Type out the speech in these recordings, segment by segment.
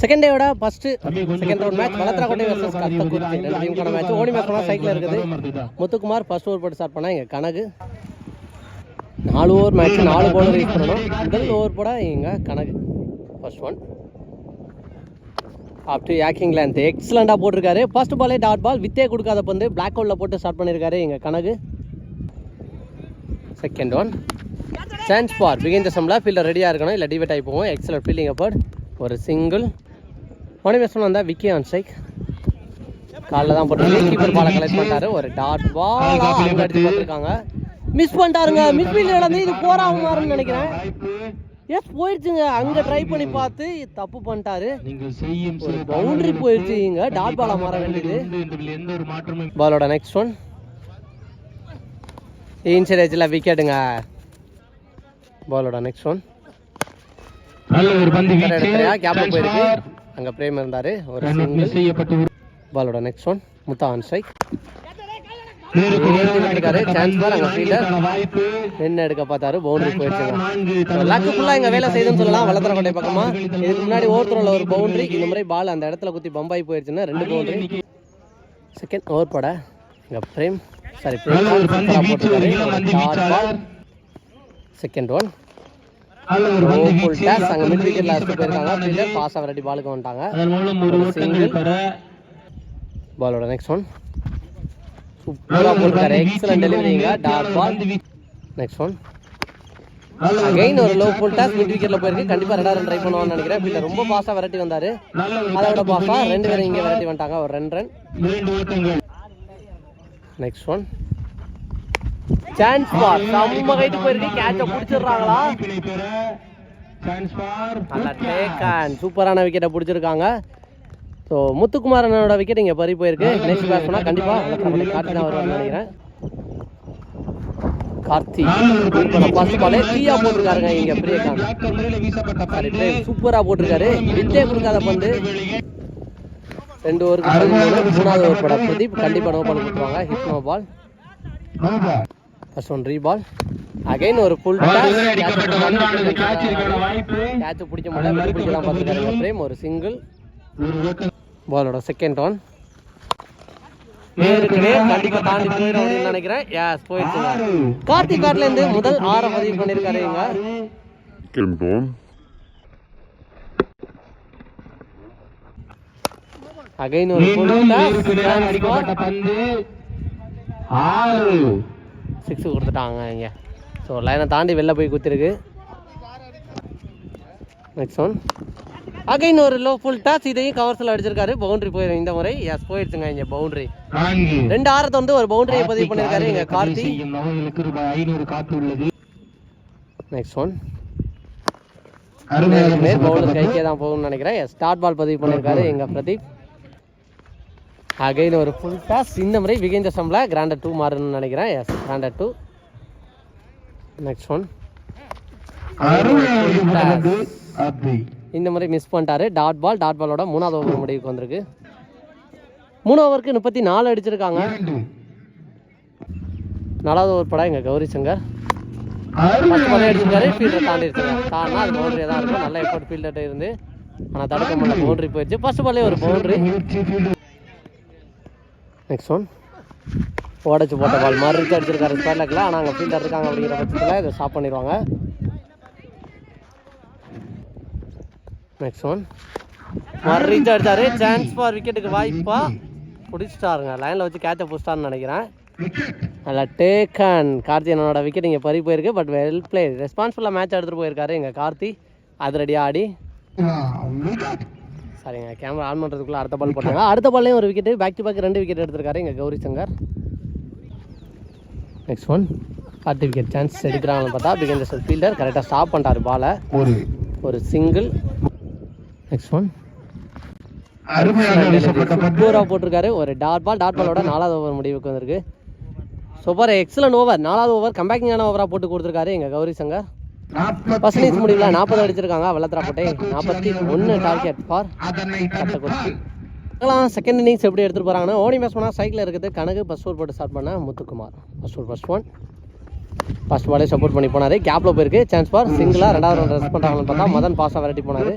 Second டேயோட first second round match Valatharakottai versus Kathakurichi ரெண்டு டீமுக்கான match ஓடி மேட்ச் பண்ணால் சைக்கிள் இருக்குது. முத்துக்குமார் ஃபர்ஸ்ட் ஓவர் போட்டு ஸ்டார்ட் பண்ணால் இங்கே கணக்கு நாலு ஓவர் மேட்ச் நாலு பவுலர் யூஸ் பண்ணணும். முதல் ஓவர் போட இங்கே கணக்கு first one up to yorking length எக்ஸலண்டாக போட்டிருக்காரு. ஃபர்ஸ்ட் பாலே டாட் பால் வித்தே கொடுக்காத பந்து. பிளாக் ஹோலில் போட்டு ஸ்டார்ட் பண்ணியிருக்காரு இங்கே கணக்கு second one chance for begin the சம்மில் ஃபீல்டர் ரெடியாக இருக்கணும். இல்லை டிவேட் ஆகி போவோம் எக்ஸலண்ட் ஃபீல்டிங் அப்பட் ஒரு சிங்கிள் மணி பேசணும் வந்தால் விக்கி ஆன் ஸ்ட்ரைக் காலில் தான் போட்டு கீப்பர் பாலை கலெக்ட் பண்ணிட்டாரு. ஒரு டாட் பால் அங்கே அடிச்சு பார்த்துருக்காங்க மிஸ் பண்ணிட்டாருங்க. மிஸ் ஃபீல்டு நடந்து இது போராக மாறுன்னு நினைக்கிறேன். எஸ் போயிடுச்சுங்க? அங்கே ட்ரை பண்ணி பார்த்து தப்பு பண்ணிட்டாரு. ஒரு பவுண்டரி போயிடுச்சு இங்க. டாட் பாலா மாற வேண்டியது. பாலோட நெக்ஸ்ட் ஒன் இன்சைட் விக்கெட்டுங்க பாலோட நெக்ஸ்ட் ஒன் நல்ல ஒரு பந்து போயிருக்கு. அங்க பிரேம் இருந்தாரு. ஒரு சிங்கிள் பாலோட next one Mutha on strike நின்று எடுக்க பார்த்தாரு. பவுண்டரி லக்கு இங்கே வேலை செய்யுதுன்னு சொல்லலாம். பக்கமா. இதுக்கு முன்னாடி ஓவர்த்ரோல ஒரு பவுண்டரி இந்த முறை பால் அந்த இடத்துல குத்தி பம்பாய் போயிடுச்சுன்னா ரெண்டு பவுண்டரி செகண்ட் ஓவர் போட. இங்கே பிரேம். சாரி செகண்ட் ஒன் அங்கே மிட் விக்கெட்ல போயிருக்காங்க. ஃபீல்டர் பாஸ் அவரடி பாலுக்கு வந்துட்டாங்க. அதன் மூலம் ஒரு ஓட்டங்கள் பெற பாலோட நெக்ஸ்ட் ஒன் சூப்பராக போட்டுருக்காரு. Excellent டெலிவரிங்க dot ball next one again ஒரு லோ ஃபுல் டாஸ் மிட் விக்கெட்ல போயிருக்கு. கண்டிப்பா ரெண்டாவது ட்ரை பண்ணுவான்னு நினைக்கிறேன். ஃபீல்டர் ரொம்ப பாஸா விரட்டி வந்தாரு. அதோட பாஸா ரெண்டு பேரும் இங்க விரட்டி வந்துட்டாங்க. ஒரு ரெண்டு run next one chance for செம்ம கைட்டு போயிருக்கு கேட்ச பிடிச்சிடுறாங்களா? வாய்ப்பினை பெற சூப்பரான விக்கெட்டை பிடிச்சிருக்காங்க. ஸோ முத்துக்குமாரனோட விக்கெட் இங்கே பறி போயிருக்கு. நெக்ஸ்ட் பேட் பண்ணால் கண்டிப்பாக கார்த்தி தான் வருவார்னு நினைக்கிறேன். கார்த்தி ஃபர்ஸ்ட் பாலே தீயா போட்டிருக்காருங்க இங்க பிரியகாந்த் டாக்டர் முறையில் போட்டிருக்காரு. வித்தே கொடுக்காத பந்து. ரெண்டு ஓவருக்கு மூணாவது ஓவர் பட பிரதீப் கண்டிப்பாக நோ பால் கொடுத்துருவாங்க hit no ball first one ரீபால் again ஒரு ஃபுல் கேட்ச் பிடிக்க முடியல மிட் பிடிக்க தான் பார்த்துருக்காரு பிரேம் ஒரு சிங்கிள் பாலோட செகண்ட் ஒன் நினைக்கிறேன். எஸ் போயிடுச்சுங்க கார்த்திக் காட்ல இருந்து முதல் ஆறை பதிவு பண்ணிருக்காரு இங்க Kendon. அகைன் ஒரு சிக்ஸ் கொடுத்துட்டாங்க இங்க. ஸோ லைனை தாண்டி வெளில போய் குத்திருக்கு. நெக்ஸ்ட் ஒன் அகைன் ஒரு லோ ஃபுல் டாஸ் இதையும் கவர்ஸில் அடிச்சிருக்காரு. பவுண்டரி போயிடும் இந்த முறை. எஸ் போயிடுச்சுங்க இங்க பவுண்டரி ரெண்டு ஆரத்தை வந்து ஒரு பவுண்டரியை பதிவு பண்ணிருக்காரு இங்க கார்த்தி. ஐநூறு காத்து உள்ளது. நெக்ஸ்ட் ஒன் வீசப்பட்ட கைக்கே தான் போகும்னு நினைக்கிறேன். ஸ்டார்ட் பால் பதிவு பண்ணியிருக்காரு எங்க பிரதீப். அகைன் ஒரு ஃபுல் டாஸ் இந்த முறை விகேந்த சம்ல கிராண்டர் டூ மாறுன்னு நினைக்கிறேன். எஸ் கிராண்டர் டூ நெக்ஸ்ட் ஒன் இந்த முறை மிஸ் பண்ணிட்டாரு. டாட் பால் டாட் பாலோட மூணாவது ஓவர் முடிவுக்கு வந்திருக்கு. மூணு ஓவருக்கு முப்பத்தி நாலு அடிச்சிருக்காங்க. நாலாவது ஓவர் படம் எங்க கௌரி சங்கர். அடிச்சிருக்காரு. ஃபீல்டர் தாண்டி இருக்காங்க தாண்டா அது பவுண்டரியாக தான் இருக்கும் நல்ல எஃபர்ட் ஃபீல்டர் இருந்து. ஆனால் தடுக்க முடியல. பவுண்டரி போயிடுச்சு. ஃபர்ஸ்ட் பாலே ஒரு பவுண்டரி. நெக்ஸ்ட் ஒன் உடச்சி போட்ட பால் மறுத்து அடிச்சிருக்காரு ஸ்பேர்லக்கில் ஆனால் அங்கே ஃபீல்டர் இருக்காங்க அப்படிங்கிற பட்சத்தில் இதை ஸ்டாப் பண்ணிடுவாங்க நெக்ஸ்ட் ஒன் மறுத்து அடித்தார் சான்ஸ் ஃபார் விக்கெட்டுக்கு வாய்ப்பாக பிடிச்சிட்டாருங்க. லைனில் வச்சு கேட்சை பிடிச்சிட்டாருன்னு நினைக்கிறேன். நல்லா கார்த்தி என்னோட விக்கெட் இங்கே பறி போயிருக்கு. பட் வெல் பிளே ரெஸ்பான்ஸ்ஃபுல்லாக மேட்ச் எடுத்துகிட்டு போயிருக்காரு எங்கள் கார்த்தி. அது ரெடியாக ஆடி சரிங்க கேமரா ஆன் பண்ணுறதுக்குள்ள அடுத்த பால் போட்டாங்க. அடுத்த பால்லையும் ஒரு விக்கெட் பேக் டு பேக் ரெண்டு விக்கெட் எடுத்திருக்காரு எங்கள் கௌரி சங்கர். நெக்ஸ்ட் ஒன் அடுத்த விக்கெட் சான்ஸ் எடுக்கிறாங்கன்னு பார்த்தா பிகேந்தர் ஃபீல்டர் கரெக்டாக ஸ்டாப் பண்ணிட்டாரு பாலை ஒரு. ஒரு சிங்கிள் நெக்ஸ்ட் ஒன் சூப்பராக போட்டிருக்காரு. ஒரு டாட் பால் டாட் பாலோட நாலாவது ஓவர் முடிவுக்கு வந்திருக்கு. சூப்பர் எக்ஸலன்ட் ஓவர் நாலாவது ஓவர் கம்பேக்கிங்கான ஓவராக போட்டு கொடுத்துருக்காரு எங்கள் கௌரி சங்கர். இன்னிங்ஸ் முடியல. நாற்பது அடிச்சிருக்காங்க வெள்ளத்திராப்பட்டை நாற்பத்தி ஒன்று டார்கெட் ஃபார் கட்டக்குறிச்சி பார்க்கலாம். செகண்ட் இன்னிங்ஸ் எப்படி எடுத்துகிட்டு போகிறாங்கன்னா ஓடி மேட்ச் பண்ணால் சைக்கிள் இருக்குது. கணக்கு ஃபஸ்ட் ஓவர் போட்டு ஸ்டார்ட் பண்ண Muthukumar. First over first one first பாலே சப்போர்ட் பண்ணி போனார். கேப்பில் போயிருக்கு. சான்ஸ் பார் சிங்கிளாக ரெண்டாவது ரன் ரெஸ்ட் பண்ணுறாங்கன்னு பார்த்தா மதன் பாஸாக விரட்டி போனார்.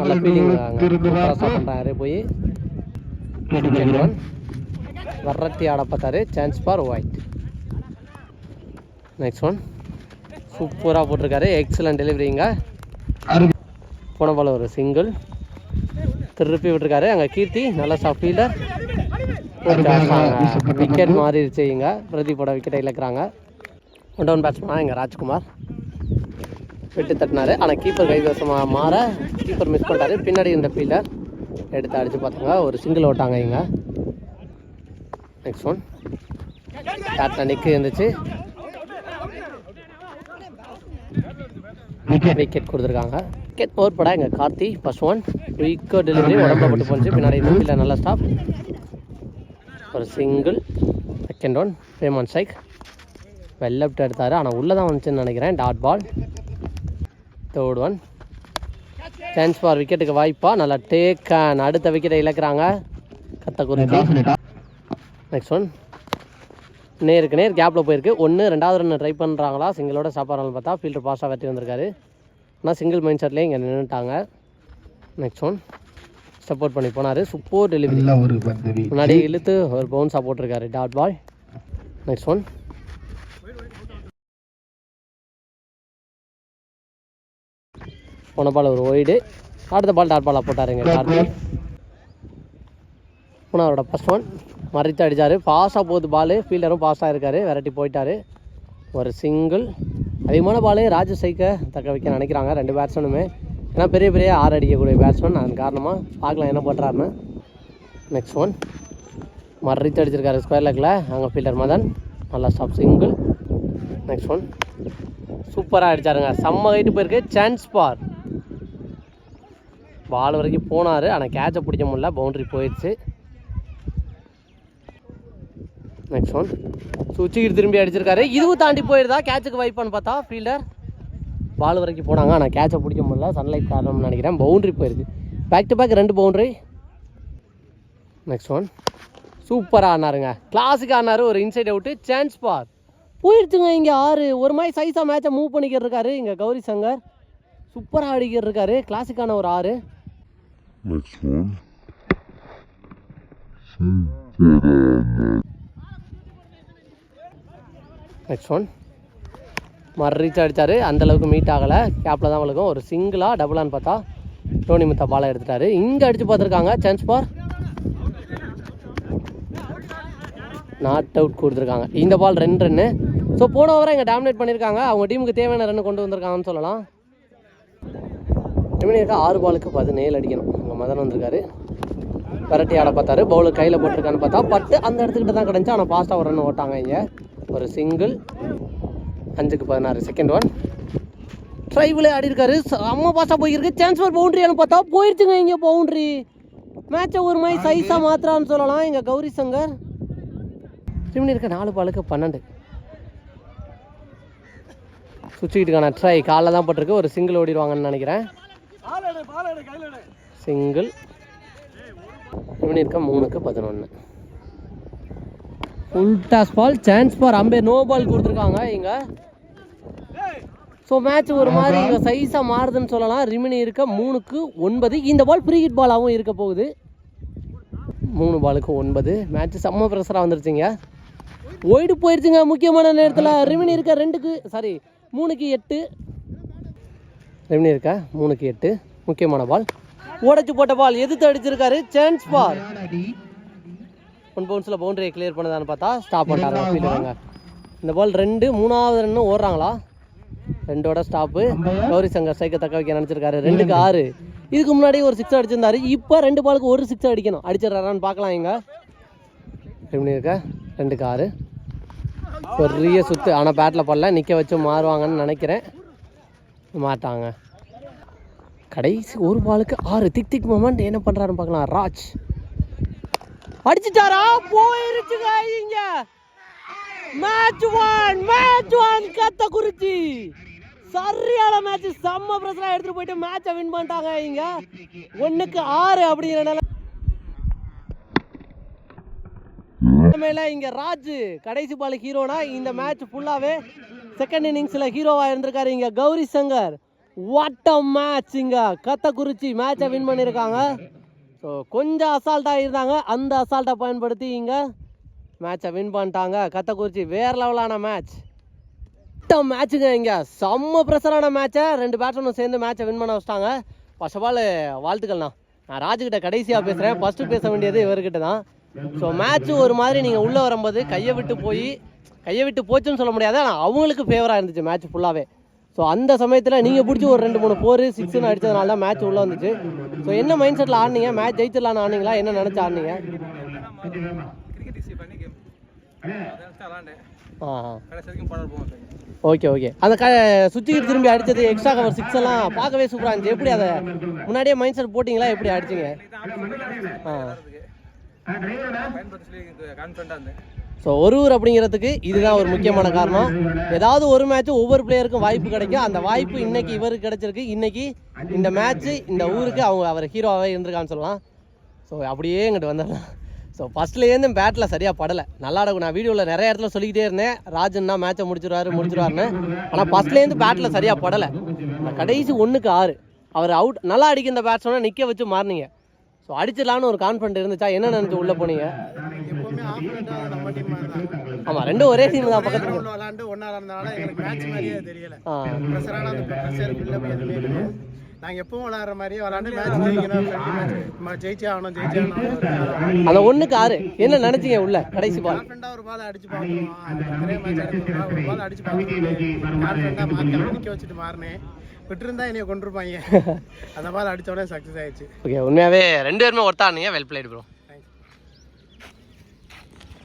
நல்ல ஃபீலிங் பண்ணுறாரு போய். விரட்டி ஆட பார்த்தாரு. Chance for wide next one சூப்பராக போட்டிருக்காரு. எக்ஸலண்ட் டெலிவரிங்க போன பால் ஒரு சிங்கிள் திருப்பி விட்டுருக்காரு. அங்கே கீர்த்தி நல்ல சாஃப்ட் ஃபீல்டர் விக்கெட். மாறிடுச்சு இங்கே. பிரதீப்போட விக்கெட்டை இழக்கிறாங்க. ஒன் டவுன் பேட்ஸ்மேனா இங்கே ராஜ்குமார். விட்டு தட்டினாரு. ஆனால் கீப்பர் கைவசமாக மாற கீப்பர் மிஸ் பண்ணிட்டாரு. பின்னாடி இருந்த ஃபீல்டர் எடுத்து அடிச்சு பார்த்தாங்க. ஒரு சிங்கிள் ஓட்டாங்க இங்கே. நெக்ஸ்ட் ஒன் பேட்டில் நிற்கு இருந்துச்சு. விக்கெட். கொடுத்துருக்காங்க. விக்கெட் ஓவர் படா எங்கள் கார்த்தி ஃபர்ஸ்ட் ஒன் குயிக்கோ டெலிவரி உடம்புல போட்டு போச்சு பின்னாடி ஃபீல்டர் நல்லா ஸ்டாப் ஒரு சிங்கிள் செகண்ட் ஒன் பேமன் ஸ்ட்ரைக் வெள்ளை விட்டு எடுத்தார். ஆனால் உள்ளே தான் வந்துச்சுன்னு நினைக்கிறேன். Dot ball third one chance for விக்கெட்டுக்கு வாய்ப்பா. நல்லா டேக் அடுத்த விக்கெட்டை இழக்கிறாங்க. கத்த குறிச்சி நெக்ஸ்ட் ஒன் நேருக்கு நேர் கேப்பில் போயிருக்கு. ஒன்று ரெண்டாவது ரன் ட்ரை பண்ணுறாங்களா சிங்கிளோட சாப்பாடுறாங்க பார்த்தா ஃபீல்டர் பாஸாக வெட்டி வந்திருக்காரு. ஆனால் சிங்கிள் மைண்ட் செட்லேயே இங்கே நின்றுட்டாங்க நெக்ஸ்ட் ஒன் சப்போர்ட் பண்ணி போனார். Super delivery. முன்னாடி இழுத்து ஒரு பவுன்ஸாக போட்டிருக்காரு டாட் பால் நெக்ஸ்ட் ஒன் போன பால் ஒரு ஒய்டு அடுத்த பால் டாட் பாலாக போட்டாருங்க கார்த்திக் அவரோட ஃபஸ்ட் ஒன் மறைத்து அடித்தார் பாஸாக போகுது பால் ஃபீல்டரும் பாஸாக இருக்கார். விரட்டி போயிட்டார். ஒரு சிங்கிள் அதிகமான பால் ராஜசைக்க தக்க வைக்க நினைக்கிறாங்க. ரெண்டு பேட்ஸ்மேனுமே ஏன்னா பெரிய பெரிய ஆறு அடிக்கக்கூடிய பேட்ஸ்மேன் அதன் காரணமாக பார்க்கலாம் என்ன பண்ணுறாருன்னு நெக்ஸ்ட் ஒன் மறைத்து அடிச்சிருக்காரு ஸ்கொயர் லெக்கில் அங்கே ஃபீல்டர் மதன். நல்லா ஸ்டாப் சிங்கிள் நெக்ஸ்ட் ஒன் சூப்பராக அடிச்சாருங்க. செம்ம ஹைட்டு போயிருக்கு. சான்ஸ் பார் பால் வரைக்கும் போனார். ஆனால் கேட்சை பிடிக்க முடியல. பவுண்டரி போயிடுச்சு நெக்ஸ்ட் ஒன் சுச்சிக்கிட்டு திரும்பி அடிச்சிருக்காரு. இதுவும் தாண்டி போயிருதா? கேட்சுக்கு வைப்பான்னு பார்த்தா ஃபீல்டர் பால் வரைக்கும் போனாங்க. ஆனால் கேட்சை பிடிக்க முடியல. சன்லைட் காரணம்னு நினைக்கிறேன். பவுண்டரி போயிருக்கு. பேக் டு பேக் ரெண்டு பவுண்டரி நெக்ஸ்ட் ஒன் சூப்பராக ஆனாருங்க. கிளாஸுக்கு ஆனாரு. ஒரு இன்சைட் அவுட்டு சான்ஸ் பார் போயிடுச்சுங்க இங்கே ஆறு. ஒரு மாதிரி சைஸாக மேட்சை மூவ் பண்ணிக்கிட்டு இருக்காரு. இங்கே கௌரி சங்கர். சூப்பராக அடிக்கிட்டு இருக்காரு. கிளாஸுக்கான ஒரு ஆறு. Next one. நெக்ஸ்ட் ஒன் மறு ரீச் அடித்தார் அந்தளவுக்கு மீட் ஆகலை. கேப்பில் தான் விழுகும். ஒரு சிங்கிளாக டபுளான்னு பார்த்தா டோனி முத்தா பாலை எடுத்துட்டாரு. இங்கே அடித்து பார்த்துருக்காங்க. சான்ஸ் பார் நாட் அவுட் கொடுத்துருக்காங்க. இந்த பால் ரெண்டு ரன்னு ஸோ போன ஓவரை இங்கே டாமினேட் பண்ணியிருக்காங்க அவங்க டீமுக்கு தேவையான ரன்னு கொண்டு வந்திருக்காங்கன்னு சொல்லலாம். எமினியக்கா ஆறு பாலுக்கு பதினேழு அடிக்கணும். அங்கே மதன் வந்திருக்காரு. விரட்டி ஆட பார்த்தாரு. பவுலர் கையில் போட்டிருக்கான்னு பார்த்தா பட்டு அந்த இடத்துக்கிட்ட தான் கிடந்துச்சு ஆனால் ஃபாஸ்ட்டாக ஒரு ரன் ஓட்டாங்க இங்கே. ஒரு சிங்கிள் அஞ்சுக்கு பதினாறு செகண்ட் ஒன் ட்ரைவில் ஆடி இருக்காரு. அம்மா பாஸாக போயிருக்கு. சான்ஸ் ஃபார் பவுண்டரியானு பார்த்தா போயிருச்சுங்க இங்கே பவுண்டரி மேட்சை ஒரு மாதிரி சைஸாக மாத்திரான்னு சொல்லலாம். இங்கே கௌரி சங்கர். சிம்னி இருக்க நாலு பாலுக்கு பன்னெண்டு. சுவிட்சுக்கிட்டுக்கான ட்ரை காலில் தான் பட்டிருக்கு. ஒரு சிங்கிள் ஓடிடுவாங்கன்னு நினைக்கிறேன். சிங்கிள் இவனி இருக்க மூணுக்கு பதினொன்று உல்டாஸ் ball chance for அம்பே. No ball கொடுத்துருக்காங்க இங்கே. ஸோ மேட்ச் ஒரு மாதிரி இங்கே சைஸாக மாறுதுன்னு சொல்லலாம். ரிமினி இருக்க மூணுக்கு ஒன்பது. இந்த பால் ஃப்ரீ ஹிட் பாலாகவும் இருக்க போகுது. மூணு பாலுக்கு ஒன்பது. மேட்ச் செம்ம ப்ரெஷராக வந்துருச்சுங்க. ஒய்டு போயிடுச்சுங்க முக்கியமான நேரத்தில். ரிமினி இருக்க ரெண்டுக்கு சாரி மூணுக்கு எட்டு. ரெமினி இருக்க? மூணுக்கு எட்டு. முக்கியமான பால் உடச்சி போட்ட பால் எதிர்த்து அடிச்சிருக்காரு. சான்ஸ் பால் ஒன் பவுன்ஸில் பவுண்டரியை கிளியர் பண்ணதான்னு பார்த்தா ஸ்டாப் பண்ணிட்டாங்க ஃபீல்டருங்க இந்த பால் ரெண்டு மூணாவது ரன்னு ஓடுறாங்களா? ரெண்டோட ஸ்டாப்பு கௌரி சங்கர் சைக்கை தக்க வைக்க நினச்சிருக்காரு. ரெண்டுக்கு ஆறு. இதுக்கு முன்னாடி ஒரு சிக்ஸ் அடிச்சிருந்தாரு. இப்போ ரெண்டு பாலுக்கு ஒரு சிக்ஸ் அடிக்கணும். அடிச்சிடறாரான்னு பார்க்கலாம் இங்கே. எப்படி இருக்க? ரெண்டுக்கு ஆறு. பெரிய சுத்து. ஆனால் பேட்டில் படல நிற்க வச்சு மாறுவாங்கன்னு நினைக்கிறேன். மாட்டாங்க. கடைசி ஒரு பாலுக்கு ஆறு. திக் திக் மொமெண்ட் என்ன பண்ணுறாருன்னு பார்க்கலாம். ராஜ். அடிச்சிட்டாரா? போயிருச்சுங்க இங்க. மேட்ச் ஒன் மேட்ச் ஒன் கத்த குறிச்சி சரியான மேட்ச் செம்ம பிரச்சனை எடுத்துட்டு போயிட்டு மேட்சை வின் பண்ணிட்டாங்க இங்க. ஒண்ணுக்கு ஆறு அப்படிங்கிறனால இங்க ராஜ் கடைசி பால் ஹீரோனா இந்த மேட்ச் ஃபுல்லாவே செகண்ட் இன்னிங்ஸ்ல ஹீரோவா இருந்திருக்காரு இங்க Gauri Shankar. What a match இங்க. கத்தக்குறிச்சி மேட்சை வின் பண்ணிருக்காங்க. ஸோ கொஞ்சம் அசால்ட்டாக இருந்தாங்க அந்த அசால்ட்டை பயன்படுத்தி இங்கே மேட்சை வின் பண்ணிட்டாங்க. கத்தக்குறிச்சி வேறு லெவலான மேட்ச் மேட்சுங்க இங்கே. செம்ம ப்ரெஷரான மேட்சை ரெண்டு பேட்ஸ்மேனும் சேர்ந்து மேட்சை வின் பண்ண வச்சிட்டாங்க. ஃபர்ஸ்ட் ஆஃப் ஆல் வாழ்த்துக்கள்ண்ணா நான் ராஜுக்கிட்ட கடைசியாக பேசுகிறேன் ஃபஸ்ட்டு பேச வேண்டியது இவர்கிட்ட தான். ஸோ மேட்ச் ஒரு மாதிரி நீங்கள் உள்ளே வரும்போது கையை விட்டு போய் கையை விட்டு போச்சுன்னு சொல்ல முடியாது. ஆனால் அவங்களுக்கு ஃபேவராக இருந்துச்சு மேட்ச் ஃபுல்லாகவே ஸோ அந்த சமயத்தில் நீங்கள் பிடிச்சி ஒரு ரெண்டு மூணு ஃபோர் சிக்ஸ்னு அடித்ததுனால தான் மேட்ச் உள்ளே வந்துச்சு. ஸோ என்ன மைண்ட் செட்டில் ஆடினீங்க? மேட்ச் ஜெயிச்சிடலான்னு ஆனீங்களா என்ன நினச்சி ஆடினீங்க? ஓகே ஓகே அந்த க சுற்றிக்கிட்டு திரும்பி அடித்தது எக்ஸ்ட்ரா கவர் சிக்ஸ் எல்லாம் பார்க்கவே சூப்பராக இருந்துச்சு. எப்படி அதை முன்னாடியே மைண்ட் செட் போட்டிங்களா? எப்படி அடிச்சிங்க? ஆ. ஸோ ஒரு ஊர் அப்படிங்கிறதுக்கு இதுதான் ஒரு முக்கியமான காரணம். ஏதாவது ஒரு மேட்ச் ஒவ்வொரு பிளேயருக்கும் வாய்ப்பு கிடைக்கும். அந்த வாய்ப்பு இன்னைக்கு இவருக்கு கிடைச்சிருக்கு. இன்னைக்கு இந்த மேட்ச் இந்த ஊருக்கு அவங்க அவர் ஹீரோவாகவே இருந்திருக்கான்னு சொல்லலாம். ஸோ அப்படியே இங்கிட்டு வந்துடலாம். ஸோ ஃபஸ்ட்லேருந்து பேட்டில் சரியாக படலை. நல்லா இருக்கும் நான் வீடியோவில் நிறைய இடத்துல சொல்லிக்கிட்டே இருந்தேன். ராஜன்னா மேட்சை முடிச்சிருவாரு முடிச்சிருவாருன்னு. ஆனால் ஃபஸ்ட்லேருந்து பேட்டில் சரியாக படலை. கடைசி ஒன்றுக்கு ஆறு. அவர் அவுட் நல்லா அடிக்கிற இந்த பேட்ஸ்மேனை நிற்க வச்சு மாறினீங்க. ஸோ அடிச்சிடலான்னு ஒரு கான்ஃபிடென்ட் இருந்துச்சா? என்ன நினச்சி உள்ளே போனீங்க எப்பவுமே ஆப்போனண்டா நம்ம டீம் ஆமாம் ரெண்டும் ஒரே டீம் தான் பக்கத்துல உள்ள விளாண்டு ஒன்றா இருந்தனால எங்களுக்கு மேட்ச் மாதிரியே தெரியல. ப்ரெஷரான அந்த ப்ரெஷர் பில்டப் எதுவுமே நாங்கள் எப்பவும் விளாட்ற மாதிரியே விளாண்டு மேட்ச் ஜெயிக்கணும். ஜெயிச்சே ஆகணும் ஜெயிச்சே ஆகணும் அந்த ஒண்ணுக்கு ஆறு. என்ன நினைச்சீங்க உள்ள? கடைசி பால் கான்ஃபிடண்டாக ஒரு பால் அடிச்சு மேட்ச் ஒரு பால் அடிச்சு மாற்றி நிற்க வச்சுட்டு மாறினேன் விட்டுருந்தா என்னைய கொண்டிருப்பாங்க அந்த பால் அடிச்ச உடனே சக்ஸஸ் ஆயிடுச்சு. ஓகே உண்மையாவே ரெண்டு பேருமே ஒருத்தானீங்க வெல் பிளேட் ப்ரோ